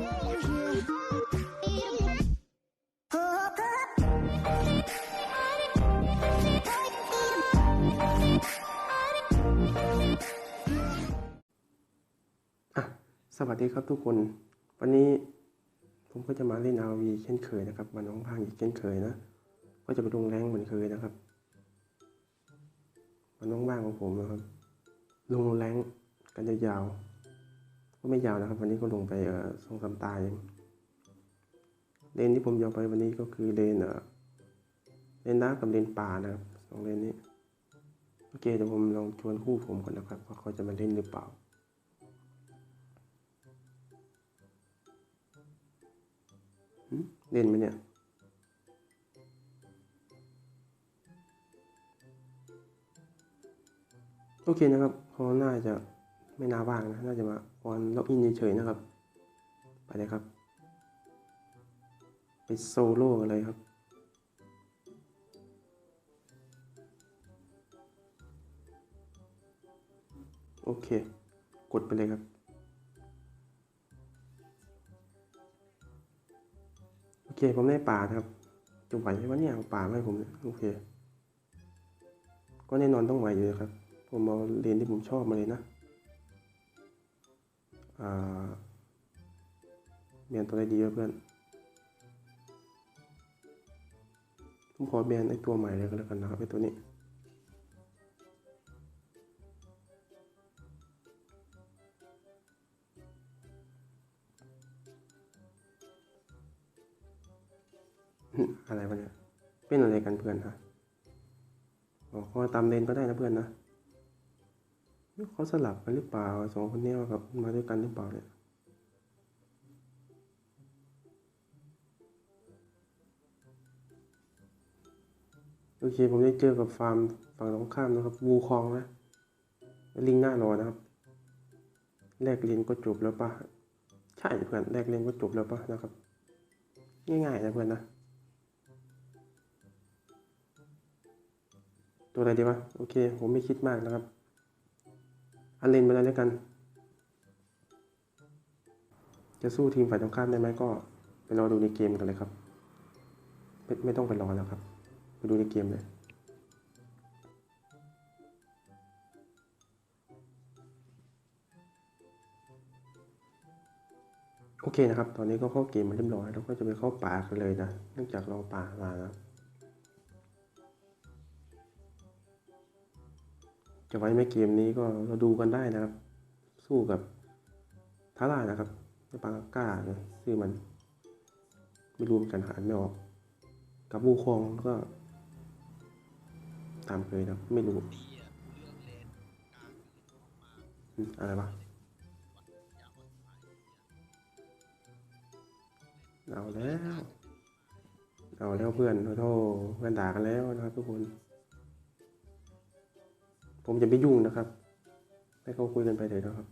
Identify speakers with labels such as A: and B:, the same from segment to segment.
A: อะสวัสดีครับทุกคน วันนี้ผมก็จะมาเล่น RV เช่นเคยนะครับมาน้องพังอีกเช่นเคยนะ ก็จะไปลงแรงเหมือนเคยนะครับมาน้องว่างของผมนะครับ ลงแรงกันยาวๆ ก็ไม่ยาวนะครับ วันนี้ก็ลงไปเอ่อสองสามตาเองเลนที่ผมยาวไปวันนี้ก็คือเลนเอ่อเลนน้ำกับเลนป่านะครับสองเลนนี้โอเคเดี๋ยวผมลองชวนคู่ผมก่อนนะครับว่าเขาจะมาเล่นหรือเปล่าเล่นไหมเนี่ยโอเคนะครับเขาน่าจะ ไม่น่าว่างนะ น่าจะมาออนล็อกอินเฉยๆนะครับ ไปเลยครับ ไปโซโล่กันเลยครับ โอเค กดไปเลยครับ โอเค ผมได้ป่านะครับ จะไหวไหมวะเนี่ยป่ามาให้ผมโอเค ก็แน่นอนต้องไหวอยู่นะครับ ผมเอาเลนที่ผมชอบมาเลยนะ เบียนตัวอะไรดีเพื่อนผมขอแบนไอตัวใหม่เลยก็แล้วกันนะครับไอตัวนี้อะไรวะเนี่ยเป็นอะไรกันเพื่อนฮะอ๋อเขาตามเลนก็ได้นะเพื่อนนะ เขาสลับกันหรือเปล่าสองคนนี้ยกับมาด้วยกันหรือเปล่าเนี่ยโอเคผมได้เจอกับฟาร์มฝั่งตรงข้ามนะครับวูคองนะลิงหน้ารอนะครับแลกเรียนก็จบแล้วปะใช่เพื่อนแลกเรียนก็จบแล้วปะนะครับ ง่ายๆนะเพื่อนนะตัวอะไรดีวะโอเค ผมไม่คิดมากนะครับ อันเลนไปแล้วแล้วกัน จะสู้ทีมฝ่ายตรงข้ามได้ไหมก็ไปรอดูในเกมกันเลยครับไม่ไม่ต้องไปรอแล้วครับ ไปดูในเกมเลยโอเคนะครับ ตอนนี้ก็เข้าเกมมาเรียบร้อย แล้วก็จะไปเข้าป่ากันเลยนะ เนื่องจากเราป่ามานะ จะไว้ไหมเกมนี้ก็เราดูกันได้นะครับ สู้กับทาร่านะครับในปากก้าเลยชื่อมัน ไม่รู้เหมือนกันหาไม่ออก กับวูคองก็ ตามเคยนะไม่รู้อืมอะไรวะเอาแล้ว เอาแล้วเพื่อนโทษเพื่อนด่ากันแล้วนะครับทุกคน ผมจะไม่ยุ่งนะครับ ให้เขาคุยกันไปเลยนะครับ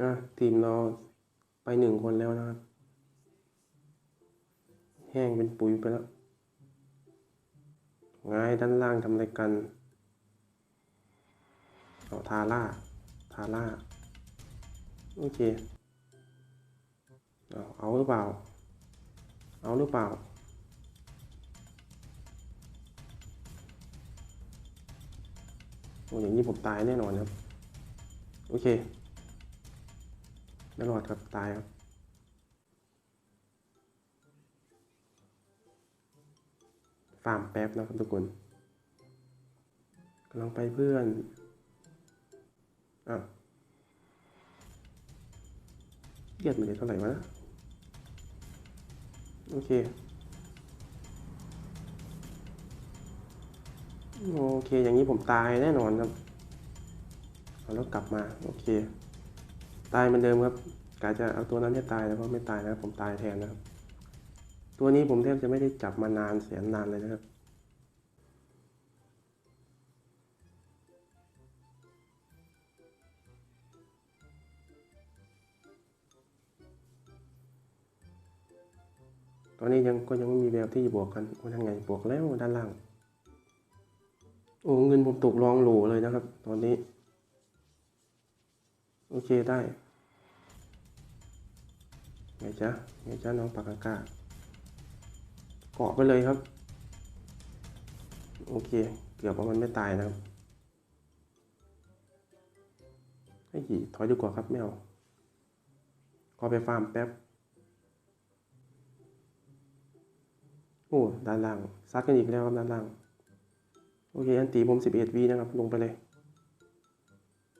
A: อะ ทีมเราไปหนึ่งคนแล้วนะครับ แห้งเป็นปุ๋ยไปแล้วไงด้านล่างทำอะไรกันเอาทาร่า ทาร่า โอเค เอาหรือเปล่า เอาหรือเปล่า โอ้อย่างนี้ผมตายแน่นอนครับ โอเคไม่รอดครับตายครับ ฟาร์มแป๊บนะครับทุกคนกำลังไปเพื่อนอะเลียดมันได้เท่าไหร่วะนะ โอเค โอเค อย่างนี้ผมตายแน่นอนครับแล้วกลับมา โอเค ตายเหมือนเดิมครับกาจะเอาตัวนั้นให้ตายแล้วก็ไม่ตายนะครับผมตายแทนนะครับ ตัวนี้ผมแทบจะไม่ได้จับมานานแสนนานเลยนะครับ ตอนนี้ยังก็ยังไม่มีแววที่จะบวกกันว่าทางไงบวกแล้วด้านล่าง โอ้เงินผมตกรองโหลเลยนะครับ ตอนนี้ โอเคได้ไงจ๊ะไงจ๊ะน้องปากกากาเกาะไปเลยครับ โอเค เกือบว่ามันไม่ตายนะครับไอ้ยถอยดีกว่าครับไม่เอาขอไปฟาร์มแป๊บ โอ้ด้านล่างซัดกันอีกแล้วครับด้านล่าง โอเค อันตีผม11วีนะครับ ลงไปเลย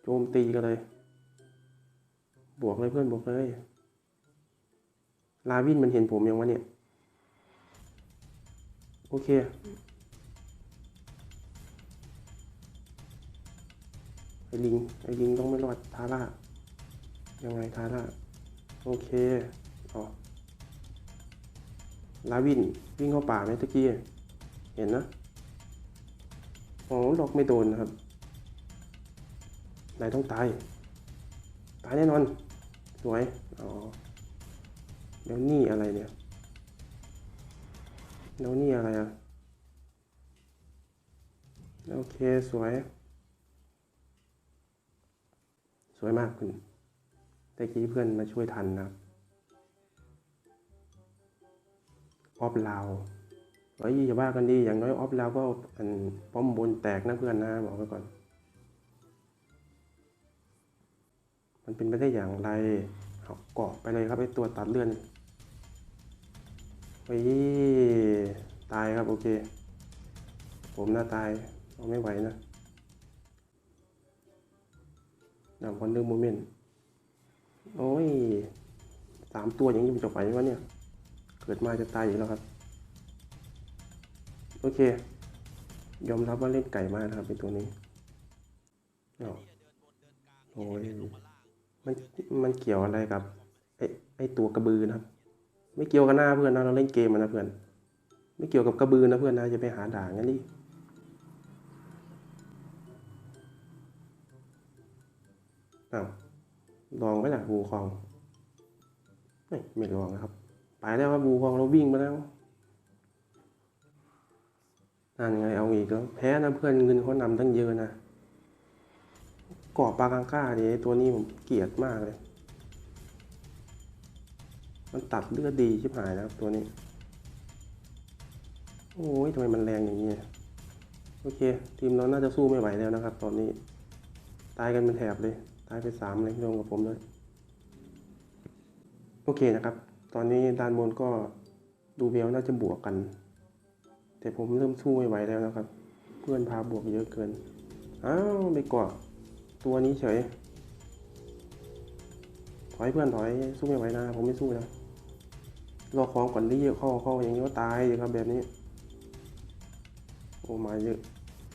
A: โจมตีกันเลย บวกเลยเพื่อนบวกเลย ลาวินมันเห็นผมยังวะเนี่ย โอเคไอ้ลิงไอ้ลิงต้องไม่รอดทาร่ายังไงทาร่าโอเคอ๋อ ลาวินวิ่งเข้าป่าไหมตะกี้ เห็นนะอ๋อหลอกไม่โดนนะครับ นายต้องตาย ตายแน่นอน สวย อ๋อ แล้วนี่อะไรเนี่ย แล้วนี่อะไรอะ โอเค สวย สวยมากคุณตะกี้เพื่อนมาช่วยทันนะครับ ออฟลาวเฮ้ยอย่าว่ากันดีอย่างน้อยออฟลาวก็อันป้อมบนแตกนะเพื่อนนะบอกไว้ก่อน มันเป็นไปได้อย่างไรเอาเกาะไปเลยครับไอตัวตัดเลื่อนเฮ้ยตายครับโอเค ผมน่าตายเอาไม่ไหวนะนำคอนเดอร์โมเมนต์โอ้ยสามตัวอย่างนี้มันจะไหววะเนี่ย กิดมาจะตายอีกแล้วครับ โอเค ยอมรับว่าเล่นไก่มากนะครับเป็นตัวนี้อ้าวโอ้ยมันมันเกี่ยวอะไรกับไอไอตัวกระบือนะครับ ไม่เกี่ยวกับหน้าเพื่อนนะเราเล่นเกมนะเพื่อน ไม่เกี่ยวกับกระบือนะเพื่อนนะจะไปหาด่างงั้นดิอ้าวลองไหมล่ะบูคลอง ไม่ไม่ลองนะครับ ไปแล้วครับบูคองเราวิ่งมาแล้วนั่นไงเอาอีกแล้วแพ้นะเพื่อนเงินเขานำตั้งเยอะนะกาะปลากังก้าดิไอตัวนี้ผมเกลียดมากเลย มันตัดเลือดดีชิบหายนะครับตัวนี้ โอ้ยทำไมมันแรงอย่างนี้โอเค ทีมเราน่าจะสู้ไม่ไหวแล้วนะครับ ตอนนี้ ตายกันเป็นแถบเลย ตายไปสามเลยรวมกับผมด้วย โอเคนะครับ ตอนนี้ด้านบนก็ดูเวลน่าจะบวกกัน แต่ผมเริ่มสู้ไม่ไหวแล้วนะครับ เพื่อนพาบวกเยอะเกิน อ้าวไปกว่าตัวนี้เฉย ถอยเพื่อนถอยสู้ไม่ไหวนะ ผมไม่สู้นะรอของก่อนที่เยอะเข้าเข้าอย่างนี้ก็ตายอยู่ครับแบบนี้ โอ้มาเยอะ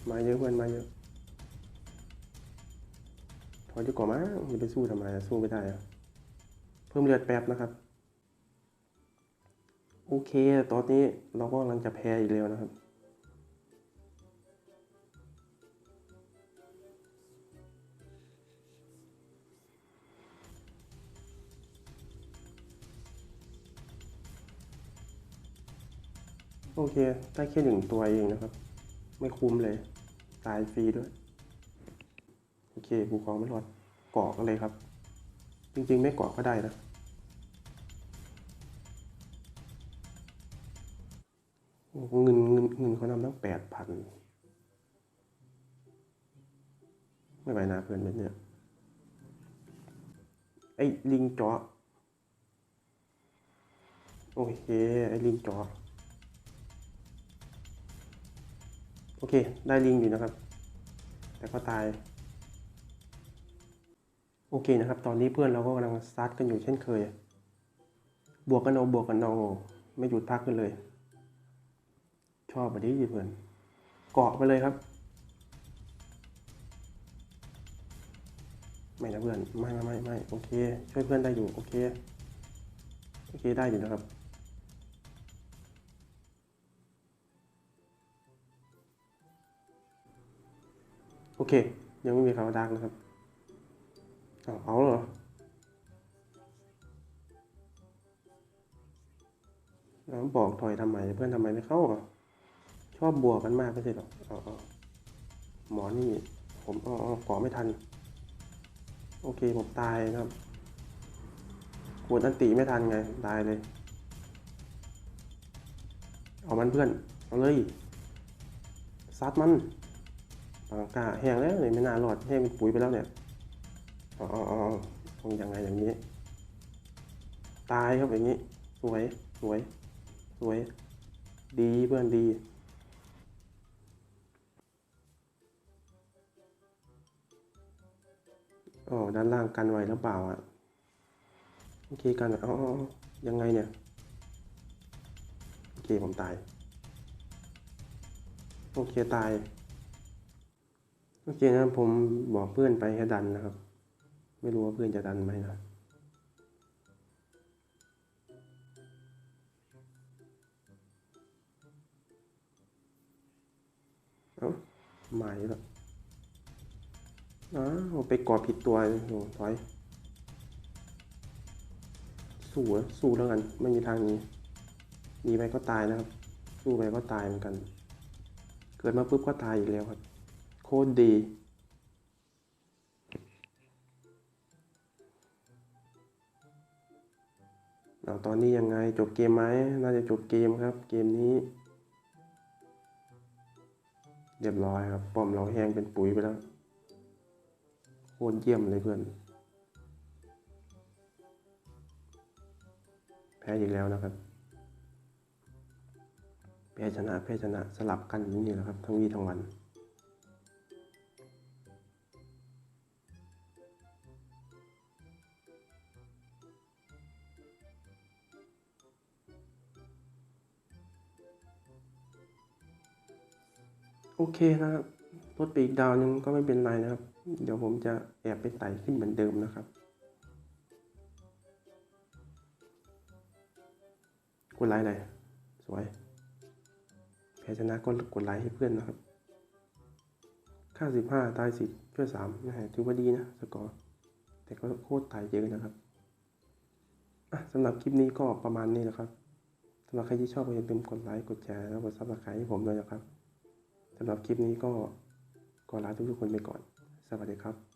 A: มาเยอะเพื่อนมาเยอะถอยดีกว่ามั้งจะไปสู้ทำไมสู้ไม่ได้ เพิ่มเลือดแป๊บนะครับ โอเค ตอนนี้เราก็กำลังจะแพ้อีกแล้วนะครับ โอเค ได้แค่หนึ่งตัวเองนะครับ ไม่คุ้มเลย ตายฟรีด้วย โอเคภูเขาไม่รอดเกาะกันเลยครับ จริงๆ ไม่เกาะก็ได้นะ เงินเงินเงินเขานำตั้งแปดพันไม่ไหวนะเพื่อนเป็นเนี่ยไอ้ลิงจาะโอเค ไอ้ลิงจาะโอเค ได้ลิงอยู่นะครับ แต่ก็ตาย โอเคนะครับ ตอนนี้เพื่อนเราก็กำลังซัดกันอยู่เช่นเคย บวกกันเอาบวกกันเอาไม่หยุดพักกันเลย ชอบแบบนี้เพื่อนเกาะไปเลยครับ ไม่นะเพื่อน ไม่ไม่ไม่ไม่โอเค ช่วยเพื่อนได้อยู่ โอเค โอเคได้อยู่นะครับโอเค ยังไม่มีคำว่าดักนะครับเอาเอาเหรอแล้วบอกถอยทำไมเพื่อนทำไมไม่เข้าอะ ชอบบวกกันมากไม่ใช่หรอเอาเอหมอนี่ ผมอ๋ออ๋อขอไม่ทัน โอเคผมตายครับกดอันติไม่ทันไง ตายเลย เอามันเพื่อน เอาเลยซัดมันปากกาแห้งแล้วเลยไม่น่ารอดแห้งเป็นปุ๋ยไปแล้วเนี่ยอ๋ออ๋ออ๋อคงยังไงอย่างนี้ ตายครับอย่างนี้ สวย สวย สวย ดีเพื่อนดี อ๋อด้านล่างกันไว้หรือเปล่าอะโอเคกันอ๋ออ๋อยังไงเนี่ยโอเคผมตายโอเคตายโอเคนะผมบอกเพื่อนไปให้ดันนะครับ ไม่รู้ว่าเพื่อนจะดันไหมนะเอ้ามาอีกแล้ว อ้าวไปกอดผิดตัวโอ้ถอย สู้อะสู้แล้วกัน ไม่มีทางนี้หนีไปก็ตายนะครับ สู้ไปก็ตายเหมือนกัน เกิดมาปุ๊บก็ตายอีกแล้วครับ โคตรดี เอาตอนนี้ยังไงจบเกมไหม น่าจะจบเกมครับ เกมนี้เรียบร้อยครับ ป้อมเราแห้งเป็นปุ๋ยไปแล้ว ตรเยี่ยมเลยเพื่อน แพ้อีกแล้วนะครับ แพ้ชนะแพ้ชนะสลับกันอย่างนี้แหละครับ ทั้งวีทั้งวัน โอเคนะครับลดไปอีกดาวนึงก็ไม่เป็นไรนะครับ เดี๋ยวผมจะแอบไปไต่ขึ้นเหมือนเดิมนะครับ กดไลค์เลยสวย แพ้ชนะก็กดไลค์ให้เพื่อนนะครับ ค่าสิบห้าตายสิบช่วยสามนะฮะถือว่าดีนะ สกอร์ แต่ก็โคตรตายเยอะนะครับอะสำหรับคลิปนี้ก็ประมาณนี้นะครับสำหรับใครที่ชอบก็อย่าลืมกดไลค์ กดแชร์ แล้วกดซับสไครต์ให้ผมด้วยนะครับสำหรับคลิปนี้ก็ขอลาทุกๆคนไปก่อน วัสดีครับ